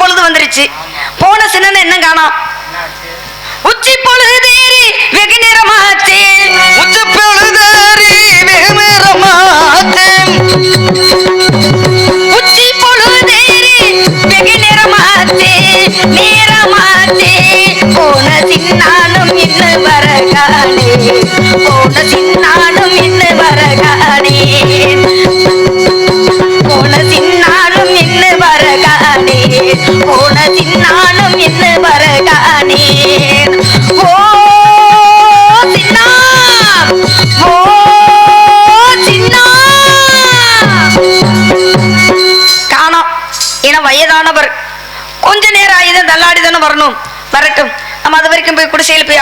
பொழுது வந்துருச்சு. போன சின்னன்னு என்ன காணோம்?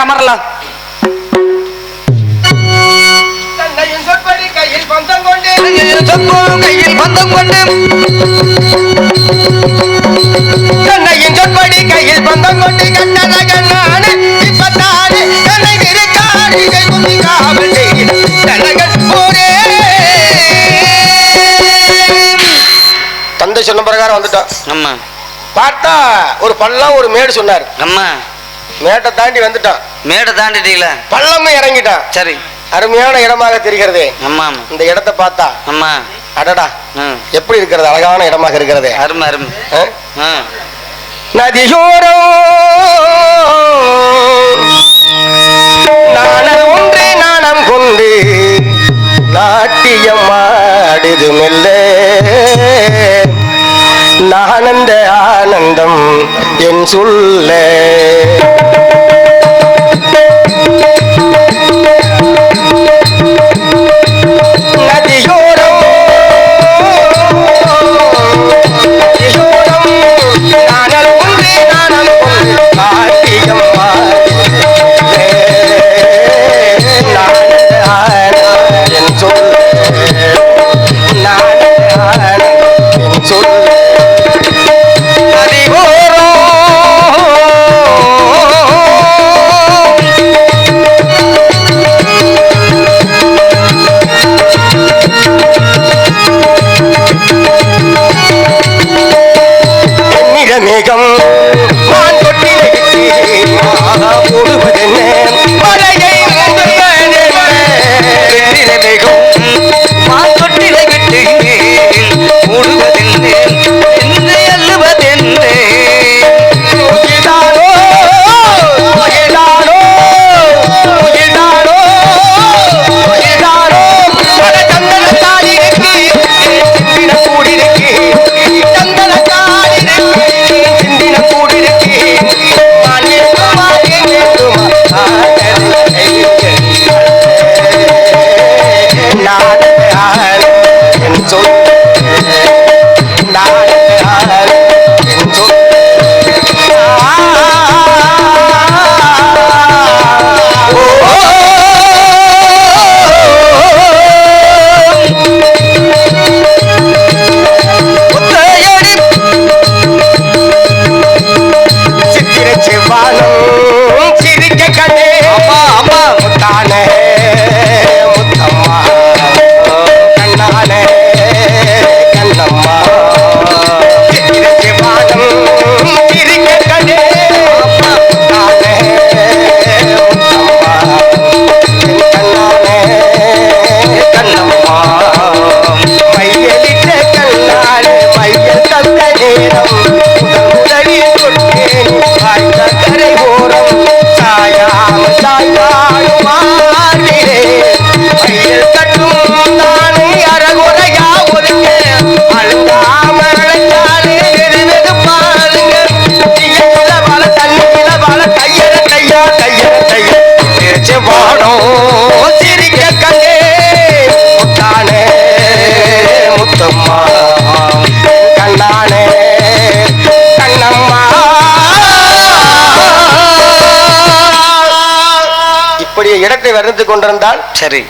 அமரலாம் கையில் பந்தம் கொண்டு கையில் பந்தம் கொண்டு. தன்னையும் சொற்படி கையில் பந்தம் கொண்டு கட்டத கண்ணானு இப்பத்தானு தன்னை விரிக்காடி கை குத்தி காவல் செய்கிற தனகள் போரே தந்தை சொன்ன பிரகாரம் வந்துட்டான். அம்மா. பார்த்தா ஒரு பள்ளம் ஒரு மேடு சொன்னார். அம்மா. மேட்டை தாண்டி வந்துட்டான். மேடை தாண்டிட்டீங்களா? பள்ளமும் இறங்கிட்டான். சரி. அருமையான இடமாக தெரிகிறதே. ஆமா இந்த இடத்தை பார்த்தா. அம்மா அடடா. எப்படி இருக்கிறது? அழகான இடமாக இருக்கிறதே. அருமை அருமை. நதியோரம் நாணம் ஒன்றே நாணம் கொண்டு நாட்டியம் ஆடுது மெல்ல. ஆனந்த ஆனந்தம் என் சொல்ல. சாயாம சாயாடும் இப்படி இடத்தை வர்ணித்து கொண்டிருந்தால் சரி.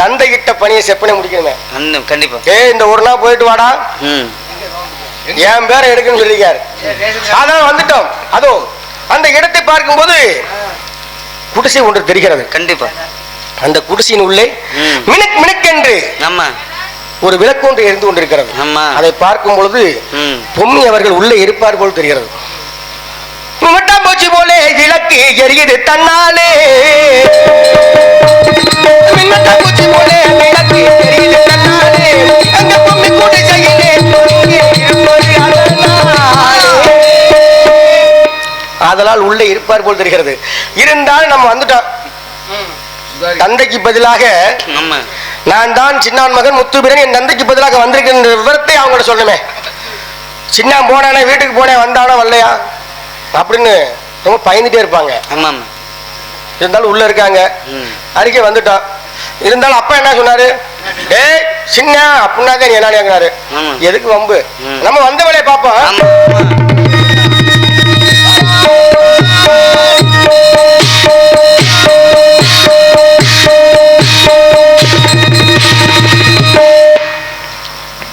தந்தையிட்ட பணியை செப்பனை முடிக்கணுமே அந்த கண்டிப்பா. ஏ இந்த ஒரு நாள் போயிட்டு வாடா. என் பேரை எடுக்கணும்னு சொல்லிருக்காரு அதான் வந்துட்டோம். அதோ அந்த இடத்தை பார்க்கும்போது குடிசை ஒன்று தெரிகிறது. கண்டிப்பா. அந்த குடிசையின் உள்ளே. மினுக் மினுக்கென்று ஆமா. ஒரு விளக்கு ஒன்று எரிந்து கொண்டிருக்கிறது. அதை பார்க்கும் பொழுது பொம்மி அவர்கள் உள்ளே இருப்பார் போல் தெரிகிறது. முட்டாம்பூச்சி போலே விளக்கு எரியுது தன்னாலே. போலே எரியுது பொம்மி கூட செய்யலே. ஆதலால் உள்ளே இருப்பார் போல் தெரிகிறது. இருந்தால் நம்ம வந்துட்டோம். தந்தைக்கு பதிலாக நான் தான் சின்னான் மகன் முத்துபிரன். என் தந்தைக்கு பதிலாக வந்திருக்கின்ற விவரத்தை அவங்கள்ட்ட சொல்லணுமே சின்னான் போனானே வீட்டுக்கு போனேன் வந்தானா வரலையா? அப்படின்னு ரொம்ப பயந்துட்டே இருப்பாங்க. ஆமா ஆமா இருந்தாலும் உள்ள இருக்காங்க. ம். அறிக்கை வந்துட்டான். இருந்தாலும் அப்பா என்ன சொன்னாரு? ஏய் சின்ன அப்படின்னாக்க நீ என்ன. எதுக்கு வம்பு. நம்ம வந்த வேலையை பார்ப்போம்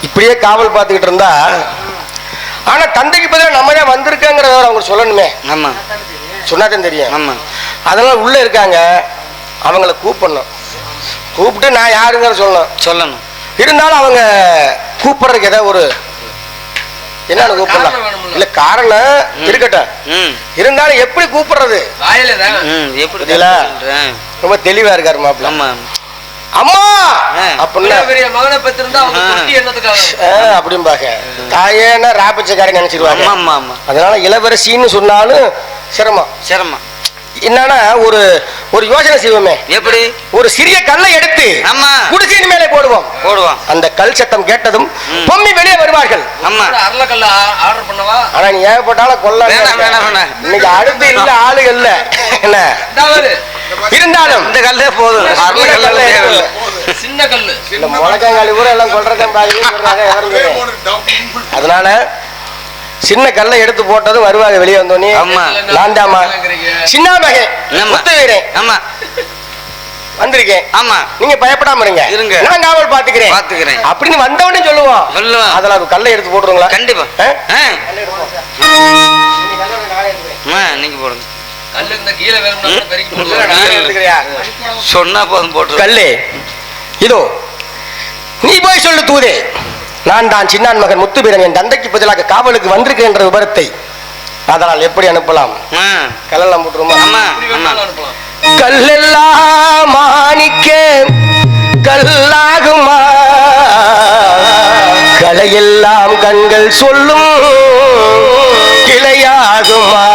இப்படியே காவல் பார்த்துக்கிட்டு இருந்தா ஆனா தந்தைக்கு பதிலாக நம்ம தான் வந்திருக்கோங்கிறத அவங்க சொல்லணுமே. ஆமா. சொன்னாதான் தெரியும். ஆமா. அதனால உள்ள இருக்காங்க. அவங்கள கூப்பிடணும். கூப்பிட்டு நான் யாருங்கிற சொல்லணும். சொல்லணும். இருந்தாலும் அவங்க கூப்பிடுறதுக்கு ஏதாவது ஒரு என்னன்னு கூப்பிடலாம். இல்ல காரணம் இருக்கட்டும். ம். இருந்தாலும் எப்படி கூப்பிடுறது? ரொம்ப தெளிவா இருக்காரு மாப்பிள்ள. ஆமா. அம்மா! அப்படிம்பாங்க. தாயேன்னா ராபச்சக்காரன் நினைச்சிருவாங்க. அதனால இளவரசின்னு சொன்னாலும் சிரமம். சிரமம். என்னன்னா ஒரு ஒரு யோசனை செய்வோமே. எப்படி? ஒரு சிறிய கல்லை எடுத்து ஆமா. குடிசையின் மேலே போடுவோம். போடுவான் அந்த கல் சத்தம் கேட்டதும். பொம்மி வெளியே வருவார்கள். ஆமா. அரளக்கல்ல ஆர்டர் பண்ணவா? ஆனா நீ ஏகப்பட்டாலும் கொல்ல வேணாம், வேணாம், வேணாம். இன்னைக்கு அடுத்து இல்ல ஆளுக இல்ல. என்ன? இருந்தாலும் இந்த கல்லே போதும். அருள் கல்லே தேவையில்லை. சின்ன கல்லு. இந்த முழக்கங்காலி கூட எல்லாம் கொல்றதான் கிடையாது. அதனால சின்ன கல்லை எடுத்து போட்டதும் வருவாங்க வெளியே வந்தோடனே ஆமா. நான் தாமா சின்ன மகன். ஆமா. வந்திருக்கேன். ஆமா. நீங்க பயப்படாம இருங்க. இருங்க. நான் காவல் பாத்துக்கிறேன் பாத்துக்கிறேன். அப்படின்னு வந்தவனே சொல்லுவோம். சொல்லுவான். அதெல்லாம் கல்லை எடுத்து போட்டுருங்களா? கண்டிப்பா. நீங்க போடுங்க. கல்லு இந்த கீழே வேணும்னா ம். பெருக்கி இல்ல, போடுவாங்க. நானே எடுத்துக்கிறியா? சொன்னா போதும் போட்டு கல்லு. இதோ நீ போய் சொல்லு தூதே. நான் தான் சின்னான் மகன் முத்துபீரன் என் தந்தைக்கு பதிலாக காவலுக்கு வந்திருக்கிறேன் என்ற விபரத்தை அதனால் எப்படி அனுப்பலாம். கல்லெல்லாம் போட்டுருமா? கல்லெல்லாம் மாணிக்க கல்லாகுமா? கலையெல்லாம் கண்கள் சொல்லும் கிளையாகுமா?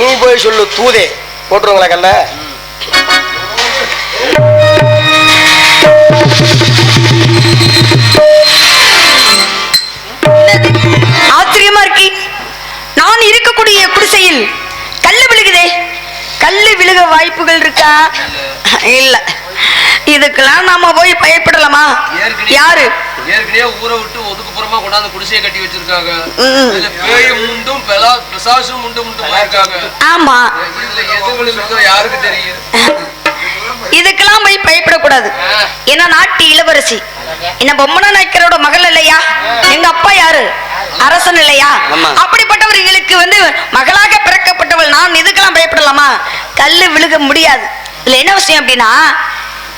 நீ போய் சொல்லு தூதே. போட்டுருங்களா கல்ல? ஆச்சரியமா இருக்கு. நான் இருக்கக்கூடிய குடிசையில் கல்லு விழுகுதே. கல்லு விழுக வாய்ப்புகள் இருக்கா? இல்ல. இதுக்கெல்லாம் நாம போய் பயப்படலாமா? யாரு? ஊரை விட்டு ஒதுக்குப்புறமா கொண்டாந்து குடிசையை கட்டி வச்சிருக்காங்க. இதுல பேயும் உண்டும் பெலா- பிசாசும் உண்டு உண்டு இருக்காங்க ஆமா. இதுல யாருக்கு தெரியும்? இதுக்கெல்லாம் போய் பயப்படக்கூடாது. ஏன்னா நாட்டு இளவரசி. என்ன பொம்மன நாயக்கரோட மகள் இல்லையா? எங்க அப்பா யாரு? அரசன் இல்லையா. அப்படிப்பட்டவர்களுக்கு வந்து மகளாக பிறக்கப்பட்டவள். நான் இதுக்கெல்லாம் பயப்படலாமா? கல்லு விழுக முடியாது. இதுல என்ன விஷயம் அப்படின்னா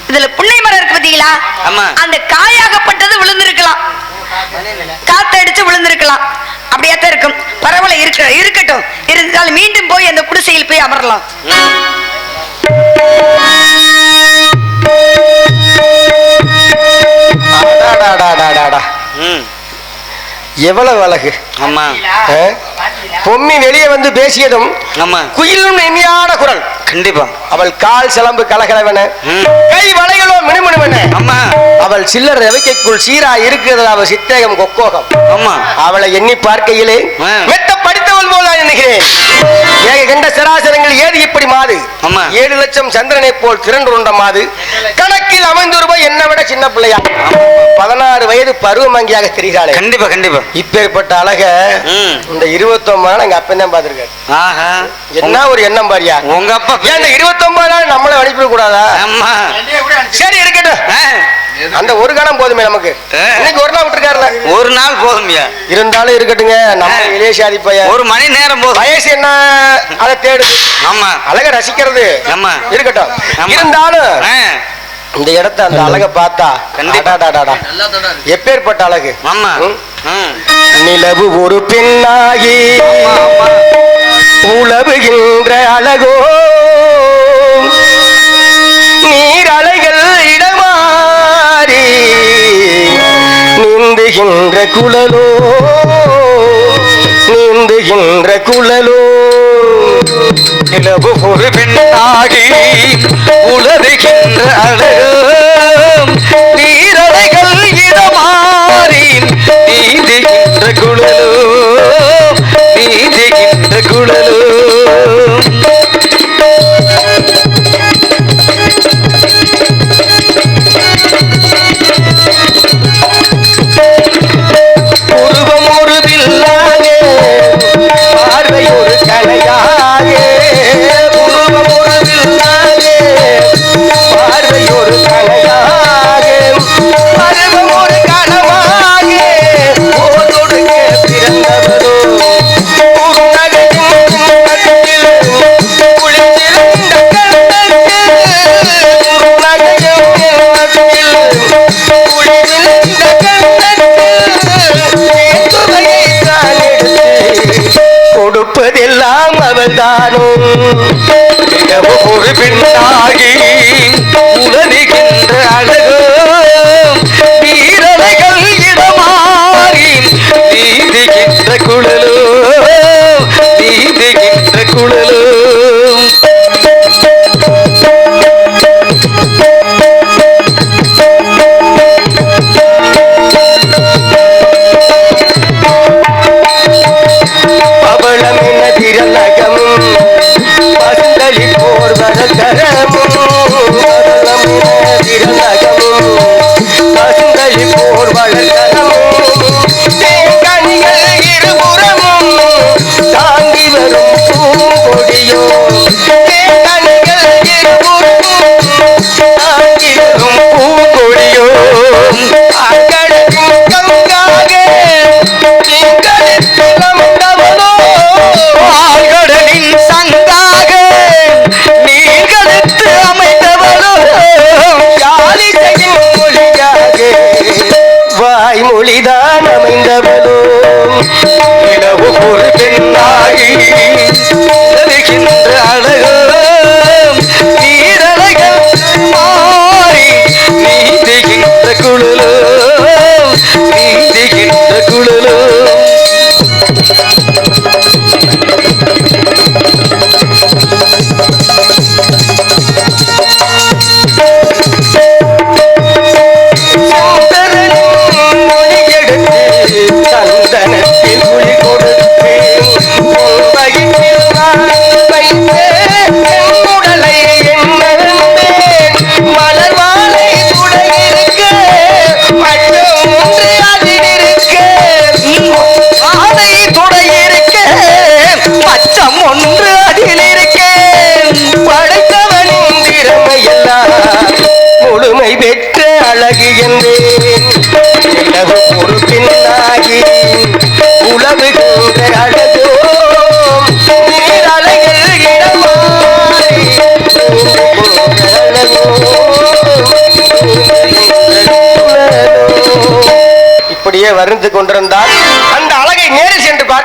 இதுல புன்னை மரம் இருக்கு பாத்தீங்களா ஆமா. அந்த காயாகப்பட்டது விழுந்திருக்கலாம். காத்தடிச்சு விழுந்திருக்கலாம். அப்படியாத்தான் இருக்கும். பரவாயில்ல இருக்க இருக்கட்டும். இருந்தாலும் மீண்டும் போய் அந்த குடிசையில் போய் அமரலாம். அடாடாடாடாடாடா. ம் எவ்வளவு அழகு. ஆமா? பொம்மி வெளியே வந்து பேசியதும் ஆமா குயிலும் இனிமையான குரல். கண்டிப்பா. அவள் கால் சிலம்பு கலகலவென கை வளைகளோ மினுமினுவென. ஆமா அவள் சில்லர் ரவிக்கைக்குள் சீரா இருக்கிறது அவள் சித்தேகம் கொக்கோகம். ஆமா அவளை எண்ணி பார்க்கையிலே. மெத்த படித்தவள் போல எண்ணுகிறேன். ஏக கண்ட சராசரங்கள் ஏது இப்படி மாது? ஆமா. ஏழு லட்சம் சந்திரனை போல் திரண்டுருண்ட மாது. கணக்கில் அமைந்து ரூபாய் என்னை விட சின்ன பிள்ளையா? பதினாறு வயது பருவமங்கியாக தெரிகிறாளே. கண்டிப்பா கண்டிப்பா. இப்பேற்பட்ட அழக இந்த இருபத்தொன்பது நாள் எங்க அப்பன் தான் பாத்திருக்காரு ஆஹா. என்ன ஒரு எண்ணம் பாரியா? உங்க அப்பா ஏன் இந்த இருபத்தொன்பது நாள் நம்மள அனுப்பிட கூடாதா? சரி இருக்கட்டும். அந்த ஒரு கணம் போதுமே நமக்கு. இன்னைக்கு ஒரு நாள் விட்டுருக்காருல. ஒரு நாள் போதும்யா. இருந்தாலும் இருக்கட்டுங்க நம்ம. இளைய சாதி பையன். ஒரு மணி நேரம் போதும். வயசு என்ன அதை தேடுது ஆமா. அழக ரசிக்கிறது. ஆமா. இருக்கட்டும். இருந்தாலும் இந்த இடத்த அந்த அழக பார்த்தா கண்டிப்பா. அடாடாடாடா. நல்லா தானே இருக்கு எப்பேற்பட்ட அழகு ஆமா. நிலவு ஒரு பெண்ணாகி. உழவுகின்ற அழகோ நீரலைகள் இடமாறி நீந்துகின்ற குழலோ நீந்துகின்ற குழலோ நிலவு ஒரு பெண்ணாகி உலருகின்ற அழகும் நீரலைகள் இடமாறி நீந்துகின்ற குழலோ கொடுப்பதெல்லாம் பின்னாகி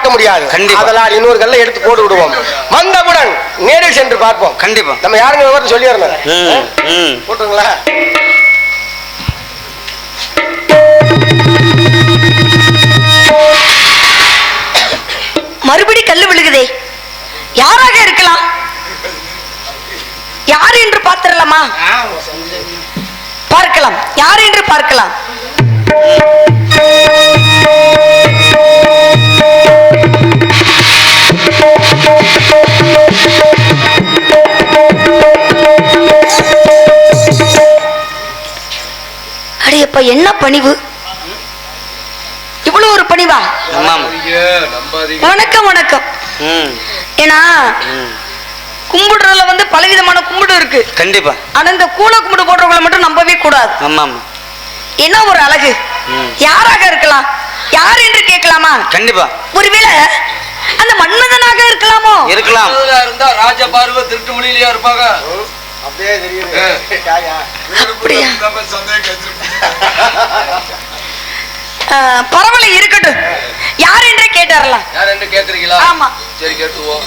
பார்க்க முடியாது. கண்டிப்பா. அதனால் இன்னொரு கல்லை எடுத்து போட்டு விடுவோம். வந்தவுடன் நேரில் சென்று பார்ப்போம். கண்டிப்பா. நம்ம யாருங்க விவரத்தை சொல்லிடுறோம் ம், ம். போட்டுங்களா மறுபடி கல்லு விழுகுதே. யாராக இருக்கலாம்? யார் என்று பார்த்திடலாமா? பார்க்கலாம். யார் என்று பார்க்கலாம்? அடியப்பா என்ன பணிவு? இவ்வளவு ஒரு பணிவா? வணக்கம் வணக்கம். ம், ஏன்னா ம். கும்பிடுறதுல வந்து பலவிதமான கும்பிடு இருக்கு. கண்டிப்பா. ஆனா இந்த கூல கும்பிடு போடுறவங்களை மட்டும் நம்பவே கூடாது. ஆமா என்ன ஒரு அழகு. யாராக இருக்கலாம்? யார் என்று கேட்கலாமா? கண்டிப்பா. ஒருவேளை அந்த மன்மதனாக இருக்கலாமோ? இருக்கலாம். ராஜ பார்வை திருட்டு மொழியிலயா இருப்பாங்க? அப்படியே தெரியுது. யாயா? அப்படியா? ஆஹ், பரவாயில்ல இருக்கட்டும். யார் என்றே கேட்டாரலாம் யார் என்ன கேக்குறீங்களா ஆமா. சரி கேட்டுவோம்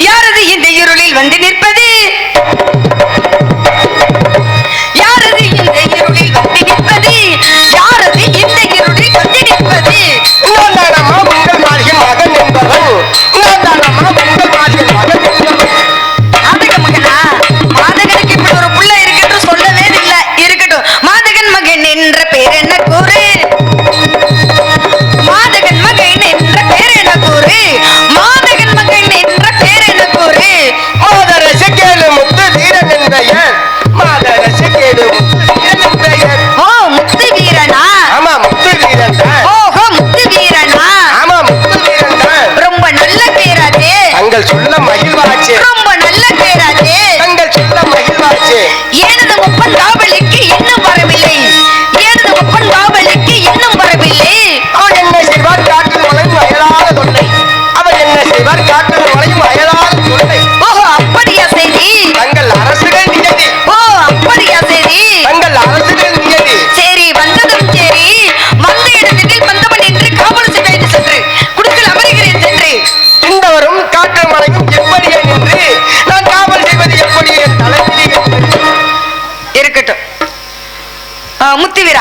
யாரது இந்த இருளில் வந்து நிற்பது? தங்கள் சொல்ல மகிழ்வாச்சு.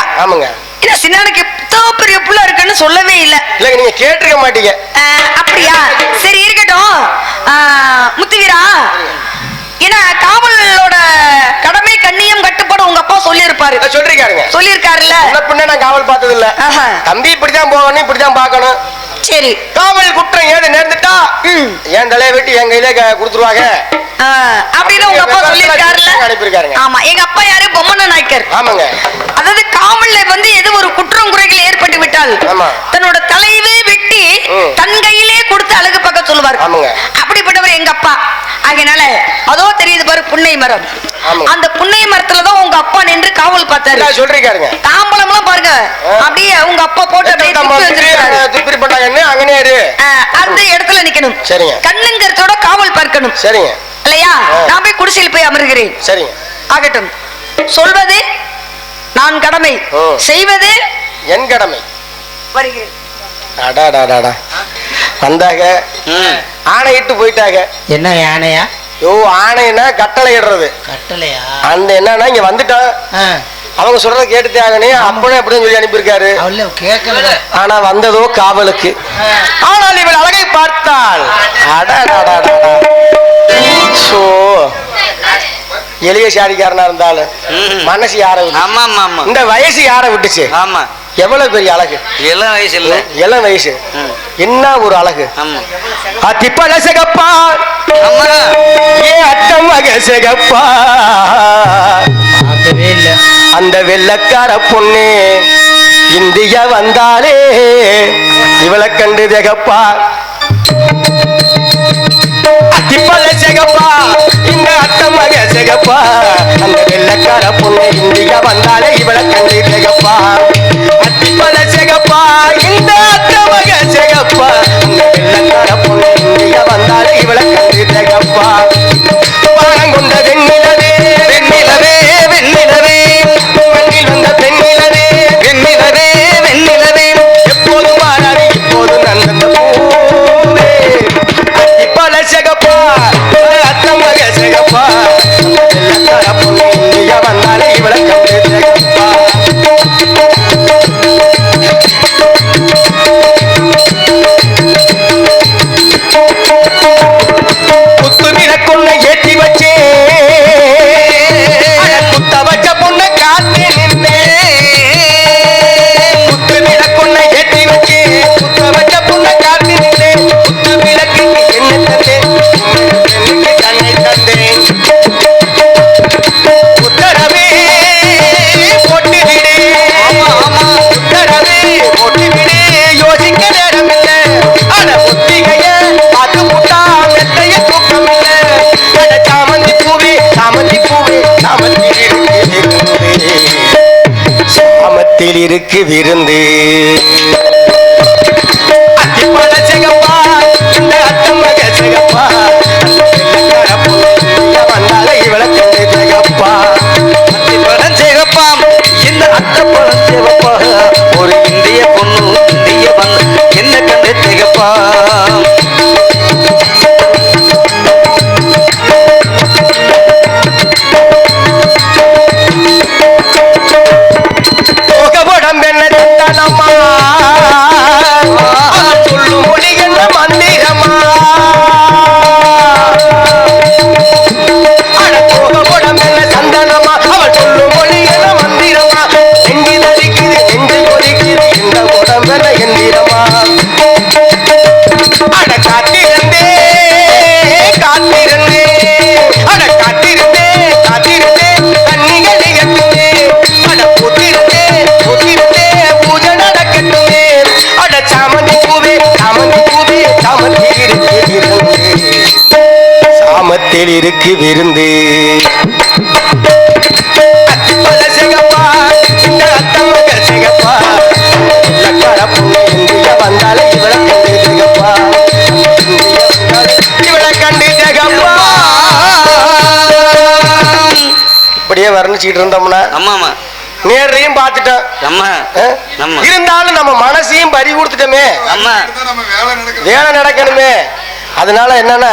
முத்துவீரா ஆமாங்க. என்ன சின்னானுக்கு இத்தோ பெரிய புள்ள இருக்குன்னு சொல்லவே இல்லை. இல்லைங்க நீங்க கேட்டிருக்க மாட்டீங்க. அப்படியா? சரி இருக்கட்டும். முத்துவீரா ஏன்னா காவலோட கடமை கண்ணியம் கட்டுப்பாடு உங்க அப்பா சொல்லியிருப்பாரு. சொல்லிருக்காருங்க சொல்லியிருக்காருல்ல? பின்ன நான் காவல் பார்த்தது இல்ல. தம்பி இப்படிதான் போகணும் இப்படிதான் பார்க்கணும். சரி. காவல் குற்றம் ஏது நேர்ந்துட்டா. என் தலையை வெட்டி என் கையிலே கொடுத்துருவாங்க? அப்படின்னு உங்க அப்பா சொல்லியிருக்காருல்ல? ஆமா எங்க அப்பா யாரு? பொம்மன நாயக்கர். ஆமாங்க. அதாவது காவல்ல வந்து எது ஒரு குற்றம் குறைகள் ஏற்பட்டு விட்டால். தன்னோட தலையவே வெட்டி. தன் கையிலே கொடுத்து அழகு பார்க்க சொல்லுவார். அப்படிப்பட்டவர் எங்க அப்பா. அதனால அதோ தெரியுது பாரு புன்னை மரம். அந்த புன்னை மரத்துல தான் உங்க அப்பா நின்று காவல் பார்த்தாரு. நான் சொல்லிருக்காருங்க தாம்பளம்லாம் பாருங்க. அப்படியே உங்க அப்பா போட்டு அப்படியே அந்த இடத்துல நிக்கணும். சரிங்க. கண்ணுங்கரத்தோட காவல் பார்க்கணும். சரிங்க. இல்லையா. நான் போய் குடிசையில் போய் அமர்கிறேன். சரிங்க. ஆகட்டும். சொல்வது நான் கடமை. செய்வது என் கடமை. வருகிறேன். வந்தாங்க ம். ஆணையிட்டு போயிட்டாங்க. என்ன யானையா யோ ஆணைனா கட்டளை இடுறது கட்டளையா? அந்த என்னன்னா இங்க வந்துட்டான். அவங்க சொல்றத கேட்டு ஆகனே அப்பனே அப்படின்னு சொல்லி அனுப்பியிருக்காரு. கேட்கல. ஆனா வந்ததோ காவலுக்கு. ஆனால் இவள் அழகை பார்த்தாள். சோ எளிய சாதிக்காரனா இருந்தாலும். மனசு யார விட்டு ஆமா ஆமா ஆமா இந்த வயசு யார விட்டுச்சு ஆமா எவ்வளவு பெரிய அழகு? இளம் வயசு இல்ல. இளம் வயசு. என்ன ஒரு அழகு? அத்திப்பழ சிகப்பா. ஏ அட்டம் மக சிகப்பா. அந்த வெள்ளக்கார பொண்ணு இந்தியா வந்தாலே இவளை கண்டு திகப்பா. இப்பல்ல சிகப்பா இந்த அட்டம் மக சிகப்பா அந்த வெள்ளக்கார பொண்ணு இந்தியா வந்தாலே இவளை கண்டு திகப்பா. அத்திப்பழ சிகப்பா இந்த அட்டம் மக சிகப்பா அந்த வெள்ளக்கார பொண்ணு இந்தியா வந்தாலே இவளை கண்டு திகப்பா. வானம் கொண்ட வெண்ணில் விருந்து. பொண்ணு இந்திய வந்தாலே இவளை கண்டு வந்தாலே இவளை கண்டு இப்படியே வர்ணிச்சுக்கிட்டு இருந்தோம்னா ஆமாமா நேர்லையும் பார்த்துட்டோம். இருந்தாலும் நம்ம மனசையும் பறி கொடுத்துட்டோமே. அம்மா வேலை நடக்கணுமே. அதனால என்னன்னா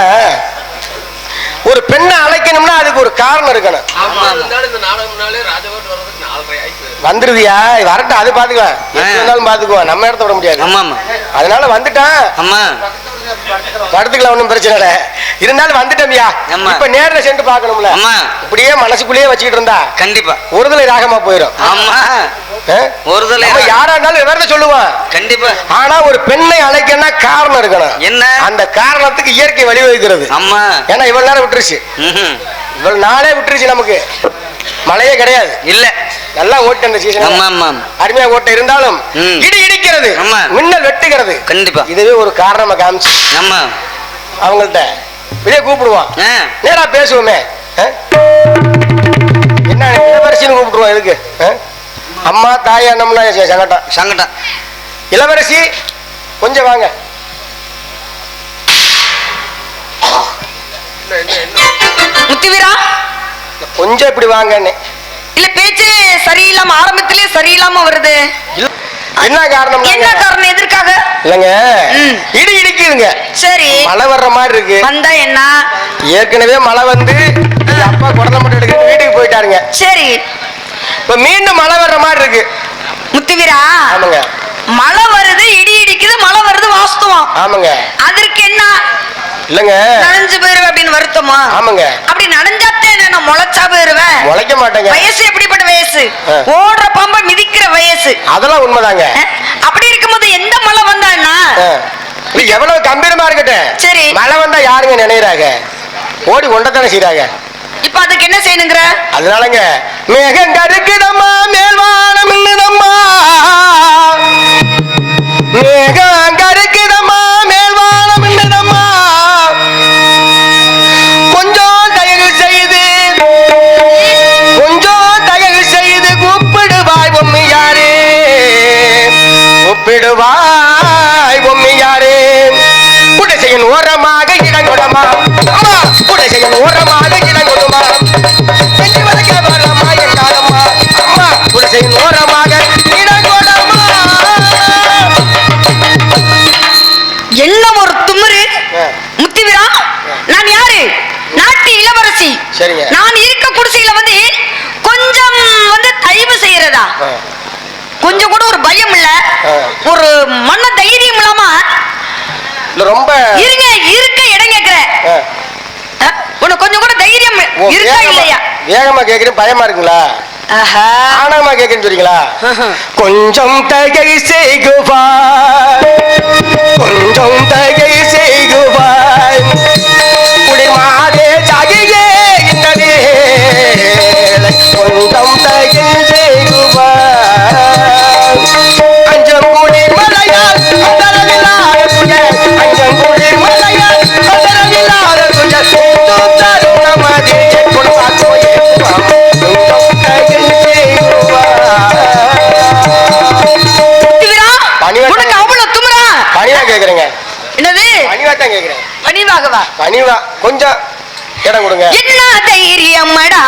ஒரு பெண்ணை அழைக்கணும்னா அதுக்கு ஒரு காரணம் இருக்கணும். வந்துருதியா? வரட்டும் அது ஆ. இருந்தாலும் பாத்துக்குவோம். நம்ம இடத்த விட முடியாது. அதனால வந்துட்டான். அம்மா படத்துக்குள்ள ஒண்ணும் பிரச்சனை இல்லை. இருந்தாலும் வந்துட்டோம்யா. ஆமா. இப்ப நேர்ல சென்று பார்க்கணும்ல. அம்மா இப்படியே மனசுக்குள்ளேயே வச்சுக்கிட்டு இருந்தா கண்டிப்பா. ஒருதலை ராகமா போயிடும். ஆமா? ஒருதலை நம்ம யாரா இருந்தாலும் விவரத்தை சொல்லுவான். கண்டிப்பா. ஆனா ஒரு பெண்ணை அழைக்கணும்னா காரணம் இருக்கணும். என்ன? அந்த காரணத்துக்கு இயற்கை வழிவகுக்கிறது அம்மா ஏன்னா இவ்வளவு நேரம் விட்டுருச்சு. இவ்வளவு நாளே விட்டுருச்சு நமக்கு. மழையே கிடையாது. இல்ல. நல்லா ஓட்டு அந்த ஆமா சீசன் ஆமா. அருமையா ஓட்ட இருந்தாலும். இடி இடிக்கிறது. ஆமா. மின்னல் வெட்டுகிறது. கண்டிப்பா. இதுவே ஒரு காரணமா காமிச்சு. ஆமா. அவங்கள்ட்ட. வெளியே கூப்பிடுவான். நேரா பேசுவோமே? என்ன இளவரசின்னு கூப்பிடுவோம் எதுக்கு? அம்மா தாய் அண்ணம்னா ச- சங்கடம் சங்கடம் இளவரசி கொஞ்சம் வாங்க. முத்துவீரா? கொஞ்சம் இப்படி வாங்கன்னு இல்ல பேச்சு சரியில்லாம ஆரம்பத்திலே சரியில்லாம வருது. என்ன காரணம் என்ன காரணம் எதற்காக? இல்லைங்க. இடிக்குதுங்க சரி. மழை வர்ற மாதிரி இருக்கு. வந்தா என்ன? ஏற்கனவே மழை வந்து அப்பா குடலை மட்டும் எடுக்க வீட்டுக்கு போயிட்டாருங்க. சரி. இப்ப மீண்டும் மழை வர்ற மாதிரி இருக்கு. முத்துவீரா? ஆமாங்க. மழை வருது இடி இடிக்குது மழை வருது வாஸ்தவம். ஆமாங்க. அதற்கு என்ன? இல்லைங்க. நனைஞ்சு போயிருவேன் அப்படின்னு வருத்தமா? ஆமாங்க. அப்படி நனைஞ்சாத்தே நான் முளைச்சா போயிருவேன்? முளைக்க மாட்டேங்க. வயசு எப்படிப்பட்ட வயசு. ஓடுற பம்ப மிதிக்கிற வயசு. அதெல்லாம் உண்மைதாங்க. அப்படி இருக்கும்போது எந்த மழை வந்தான்னா எவ்வளவு கம்பீரமா இருக்கட்டும். சரி. மழை வந்தா யாருங்க நினைறாங்க ஓடி ஒண்டத்தானே செய்றாங்க. இப்ப அதுக்கு என்ன செய்யணுங்கிற? அதனாலங்க மேகம் கருக்குதம்மா மேல்வானம் இன்னுதம்மா. மேகம் கருக்குதம்மா கொஞ்சம் கூட ஒரு பயம் இல்ல. ஒரு மன தைரியம் இல்லாம இல்ல ரொம்ப இருங்க இருக்க இடம் கேக்குறேன். உனக்கு கொஞ்சம் கூட தைரியம் இருக்கா இல்லையா? வேகமா கேக்குறேன் பயமா இருக்குங்களா? ஆஹா. ஆணவமா கேக்குறேன்னு சொல்றீங்களா? கொஞ்சம் தகை செய்குவாய் கொஞ்சம் தகை தான் கேக்குறேன். பணிவாகவா? பணிவா கொஞ்சம் இடம் கொடுங்க. என்ன தைரியமடா